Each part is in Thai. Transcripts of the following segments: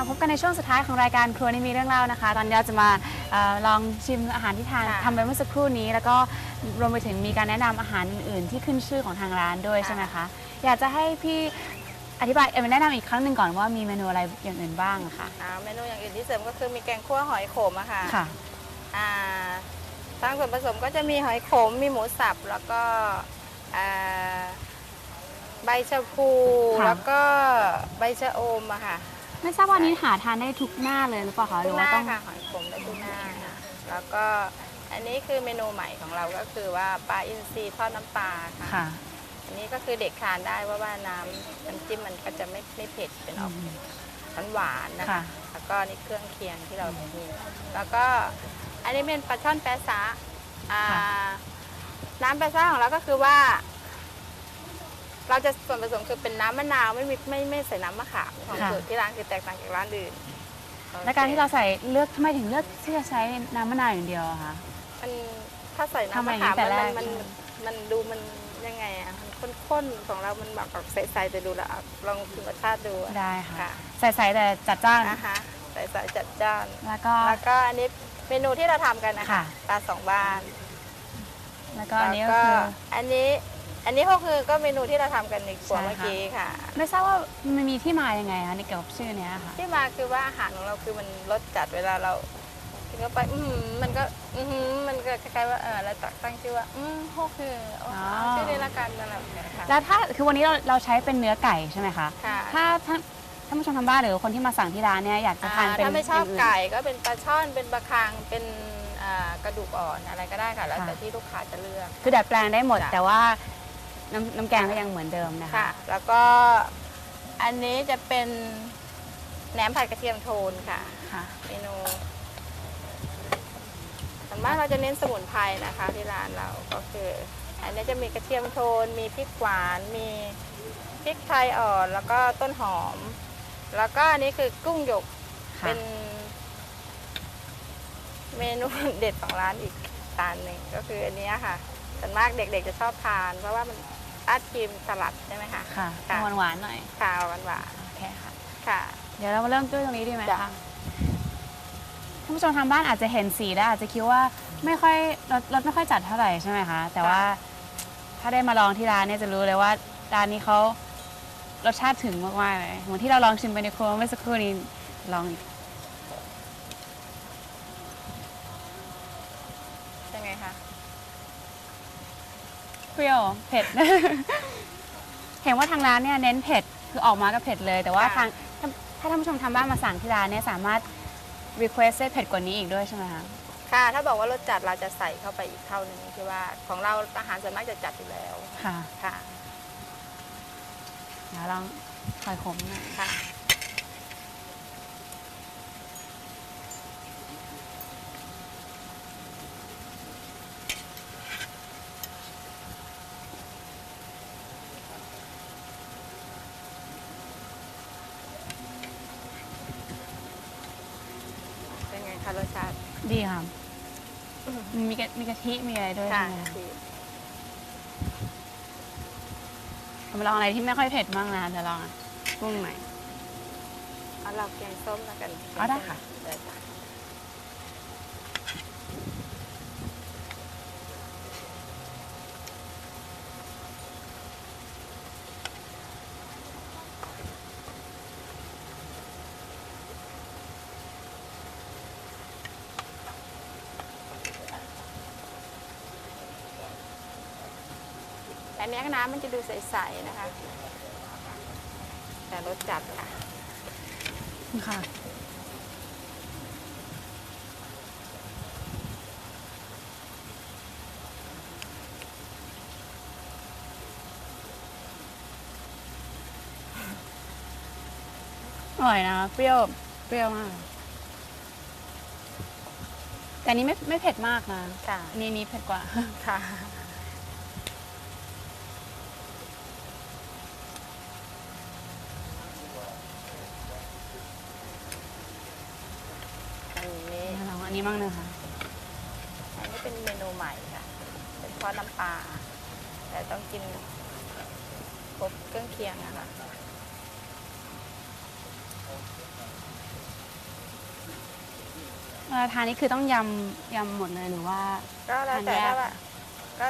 มาพบกันในช่วงสุดท้ายของรายการครัวนี่มีเรื่องเล่านะคะ ตอนนี้เราจะมาเออลองชิมอาหารที่ทานค่ะทำไปเมื่อสักครู่นี้ แล้วก็รวมไปถึงมีการแนะนำอาหารอื่นๆ ที่ขึ้นชื่อของทางร้านด้วยค่ะ ใช่ไหมคะ อยากจะให้พี่อธิบายเออแนะนำอีกครั้งหนึ่งก่อนว่ามีเมนูอะไรอย่างอื่นบ้างอะค่ะ อ่าเมนูอย่างอื่นที่เสริมก็คือมีแกงคั่วหอยขมอะค่ะค่ะ อ่าทางส่วนผสมก็จะมีหอยขม มีหมูสับ แล้วก็อ่าใบชะพู ค่ะ แล้วก็ใบชะอมอะค่ะ ไม่ทราบว่านี้หาทานได้ทุกหน้าเลยหรือเปล่าคะหทุรืกอหว่าน้าต้องค่ะหอยขมและทุกหน้าค่ะแล้วก็อันนี้คือเมนูใหม่ของเราก็คือว่าปลาอินทรีทอดน้ำปลาค่ะ ค่ะ อันนี้ก็คือเด็กทานได้เพราะว่าน้ำน้ำจิ้มมันก็จะไม่ไม่เผ็ดเป็นออกหวานๆนะค่ะคะแล้วก็นี่เครื่องเคียงที่เรามีแล้วก็อันนี้เป็นปลาช่อนแปะซะอ่าค่ะ น้ำแปะซะของเราก็คือว่า เราจะส่วนผสมคือเป็นน้ำมะนาวไม่มีไม่ไม่ใส่น้ำมะขามของสูตรที่ร้านคือแตกต่างจากร้านอื่นและการที่เราใส่เลือกทำไมถึงเลือกที่จะใช้น้ำมะนาวอย่างเดียวอะคะ มันถ้าใส่ทำน้ำไมมะขามแต่แรมันกมันมันดูมันยังไงอะมันข้นๆของเรามันแบบออกใสๆแต่ดูแล้วอะลองชิมรสชาติดูอะได้ค่ะ ค่ะ ใส่ๆแต่จัดจ้านนะคะใสๆจัดจ้าน แล้วก็ แล้วก็อันนี้เมนูที่เราทำกันนะคะค่ะ ปลาสองบ้านแล้วก็อันนี้ก็แล้วคืออันนี้ อันนี้ก็คือก็เมนูที่เราทำกันในครัวใช่ค่ะ เมื่อกี้ค่ะ ไม่ทราบว่ามันมีที่มายังไงคะในเกี่ยวกับชื่อเนี้ยค่ะ ที่มาคือว่าอาหารของเราคือมันรสจัดเวลาเรากินเข้าไปอือหือมันก็อือหือมันก็คล้ายๆว่าเออเราตั้งชื่อว่าอืมโฮคือเอาอ๋อ ชื่อนี้ละกันนั่นแหละค่ะแล้วถ้าคือวันนี้เราเราใช้เป็นเนื้อไก่ใช่ไหมคะ ค่ะถ้าท่านท่านผู้ชมทางบ้านหรือคนที่มาสั่งที่ร้านเนี่ยอยากจะทานอ่าเป็นถ้าไม่ชอบย่างน ไก่ก็เป็นปลาช่อนเป็นปลาคางเป็นอ่ากระดูกอ่อนอะไรก็ได้ค่ะแล้วค่ะแต่ที่ลูกค้าจะเลือก คือดัดแปลงได้หมด จ้ะแต่ว่า น้ำน้ำแกงก็ยังเหมือนเดิมนะคะ ค่ะ แล้วก็อันนี้จะเป็นแหนมผัดกระเทียมโทนค่ะ ค่ะ เมนูส่วนมากเราจะเน้นสมุนไพรนะคะที่ร้านเราก็คือ อันนี้จะมีกระเทียมโทน มีพริกหวาน มีพริกไทยอ่อนแล้วก็ต้นหอม แล้วก็อันนี้คือกุ้งหยกค่ะ เป็น เมนู เด็ดของร้านอีกจานหนึ่งก็คืออันเนี้ยค่ะส่วนมากเด็กๆจะชอบทาน เพราะว่ามัน ราดครีมสลัดใช่ไหมคะค่ะค่ะหวานหวานๆหน่อยค่ะหวานหวานโอเคค่ะ ๆค่ะ เดี๋ยวเรามาเริ่มด้วยตรงนี้ดีไหมจ้ะ คะท่านผู้ชมทางบ้านอาจจะเห็นสีแล้วอาจจะคิดว่าไม่ค่อยรสรสไม่ค่อยจัดเท่าไหร่ใช่ไหมคะ แต่ว่าถ้าได้มาลองที่ร้านเนี่ยจะรู้เลยว่าร้านนี้เขารสชาติถึงมากๆเลยเหมือนที่เราลองชิมไปในครัวเมื่อสักครู่นี้ลองอีกยังไงคะ เปรี้ยวเผ็ด เห็นว่าทางร้านเนี่ยเน้นเผ็ดคือออกมาก็เผ็ดเลย แต่ว่าค่ะ ทางถ้าถ้าท่านผู้ชมทางบ้านมาสั่งที่ร้านเนี่ยสามารถ request ให้เผ็ดกว่านี้อีกด้วยใช่ไหมคะค่ะ ถ้าบอกว่ารสจัดเราจะใส่เข้าไปอีกเท่านึงคือว่าของเราอาหารส่วนมากจะจัดอยู่แล้วค่ะค่ะเดี๋ยวลองหอยขมหน่อย ค่ะ เป็นไงคะรสชาติ ดีค่ะมีกะมีกะทิมีอะไรด้วยค่ะใช่ไหมคะดีผมลองอะไรที่ไม่ค่อยเผ็ดบ้างนะจะลองอะกุ้งหน่อยเอาเราแกงส้มแล้วกันอ๋อได้ค่ะ ได้ค่ะ อันนี้น้ำมันจะดูใสๆนะคะ แต่รสจัดค่ะค่ะอร่อยนะเปรี้ยวเปรี้ยวมาก แต่อันนี้ไม่ไม่เผ็ดมากนะค่ะอันนี้นี้เผ็ดกว่าค่ะ อันนี้ เดี๋ยวล องอันนี้บ้างนะคะอันนี้เป็นเมนูใหม่ค่ะ เป็นทอดน้ำปลา แต่ต้องกินครบเครื่องเคียงนะคะเวลาทานนี่คือต้องยำยำหมดเลยหรือว่า ก็แล้วแต่ทานยากถ้าว่าก็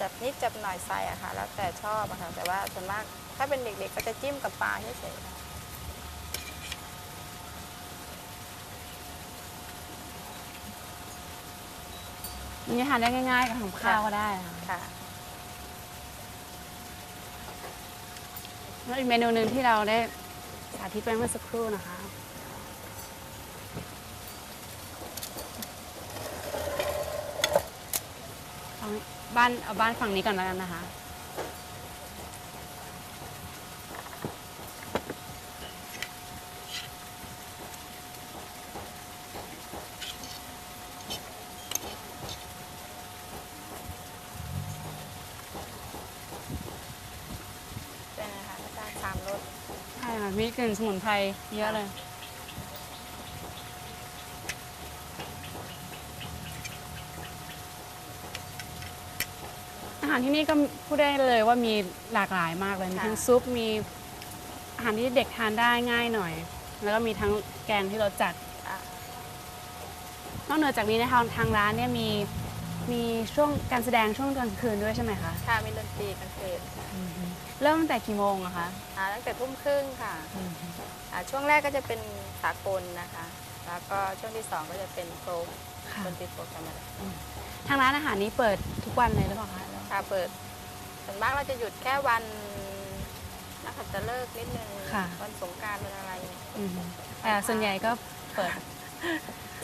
จับนิดจับหน่อยใส่อะค่ะ แล้วแต่ชอบอะค่ะ แต่ว่าส่วนมากถ้าเป็นเด็กๆก็จะจิ้มกับปลาเฉยๆ มันจะทานได้ง่ายๆกับของข้าวก็ได้ค่ะค่ะ แล้วอีกเมนูหนึ่งที่เราได้สาธิตไปเมื่อสักครู่นะคะเอาบ้านเอาบ้านฝั่งนี้ก่อนแล้วกันนะคะ เป็นนะคะก็จะสามรส ใช่ค่ะ มีกลิ่นสมุนไพรเยอะเลย อาหารที่นี่ก็พูดได้เลยว่ามีหลากหลายมากเลย มีทั้งซุป มีอาหารที่เด็กทานได้ง่ายหน่อย แล้วก็มีทั้งแกงที่รสจัดอะนอกเหนือจากนี้นะคะทางร้านเนี่ยมี มีช่วงการแสดงช่วงกลางคืนด้วยใช่ไหมคะค่ะมีดนตรีกลางคืนค่ะเริ่มตั้งแต่กี่โมงอะคะอ่าตั้งแต่ทุ่มครึ่งค่ะอ่าช่วงแรกก็จะเป็นสากลนะคะ แล้วก็ช่วงที่สองก็จะเป็นโฟล์ค่ะดนตรีโฟล์ธรรมดาทางร้านอาหารนี้เปิดทุกวันเลยหรือเปล่าคะค่ะเปิดส่วนมากเราจะหยุดแค่วันนักขัตฤกษ์นิดนึงค่ะวันสงกรารวันอะไรอืมแต่ส่วนใหญ่ก็เปิด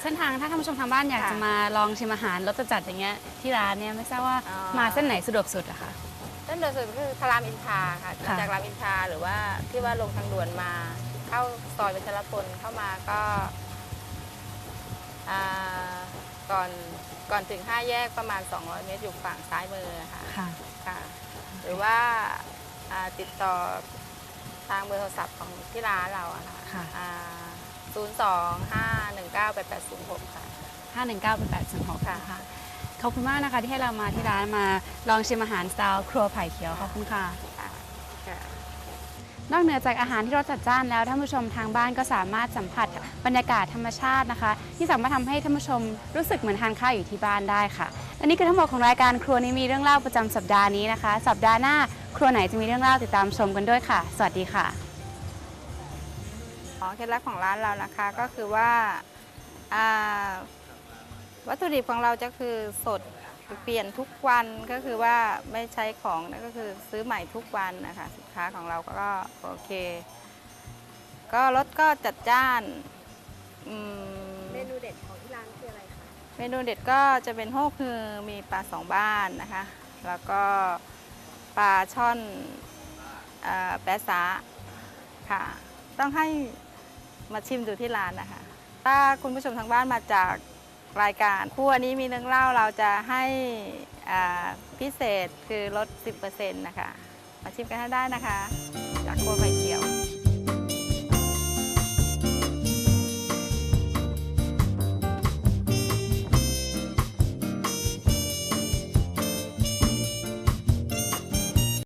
เส้นทางถ้าท่านผู้ชมทางบ้านอยากค่ะจะมาลองชิมอาหารรสจัดอย่างเงี้ยที่ร้านเนี่ยไม่ทราบว่าอ๋อ มาเส้นไหนสะดวกสุดอะคะ เส้นเดินสุดก็คือพระรามอินทราค่ะ ค่ะ จากรามอินทราหรือว่าที่ว่าลงทางด่วนมา เข้าซอยเป็นชลพลเข้ามาก็อ่าก่อนก่อนถึง 5 แยกประมาณ 200 เมตรอยู่ฝั่งซ้ายมือค่ะค่ะ ค่ะ หรือว่าอ่าติดต่อทางเบอร์โทรศัพท์ของที่ร้านเราอะค่ะค่ะศูนย์สองห้า หนึ่งเก้าแปดแปดศูนย์หกค่ะ 519เป็น806ค่ะค่ะ ขอบคุณมากนะคะที่ให้เรามาที่ร้านมาลองชิมอาหารสไตล์ครัวไผ่เขียวขอบคุณค่ะค่ะค่ะ นอกเหนือจากอาหารที่รสจัดจ้านแล้วท่านผู้ชมทางบ้านก็สามารถสัมผัสบรรยากาศธรรมชาตินะคะ ที่สามารถทำให้ท่านผู้ชมรู้สึกเหมือนทานข้าวอยู่ที่บ้านได้ค่ะและนี่คือทั้งหมดของรายการครัวนี้มีเรื่องเล่าประจำสัปดาห์นี้นะคะ สัปดาห์หน้าครัวไหนจะมีเรื่องเล่าติดตามชมกันด้วยค่ะ สวัสดีค่ะ อ๋อเคล็ดลับของร้านเรานะคะก็คือว่าอ่า วัตถุดิบของเราจะคือสดเปลี่ยนทุกวันก็คือว่าไม่ใช้ของนั่นก็คือซื้อใหม่ทุกวันนะคะสินค้าของเราก็โอเค ก็รสก็จัดจ้านอืมเมนูเด็ดของที่ร้านคืออะไรคะเมนูเด็ดก็จะเป็นโฮกคือมีปลาสองบ้านนะคะ แล้วก็ปลาช่อนเอ่อแปะซะค่ะ ต้องให้มาชิมดูที่ร้านนะคะ ถ้าคุณผู้ชมทางบ้านมาจากรายการคู่อันนี้มีเรื่องเล่าเราจะให้พิเศษคือลด 10%นะคะ มาชิมกันให้ได้นะคะ จากโคไฟเขียว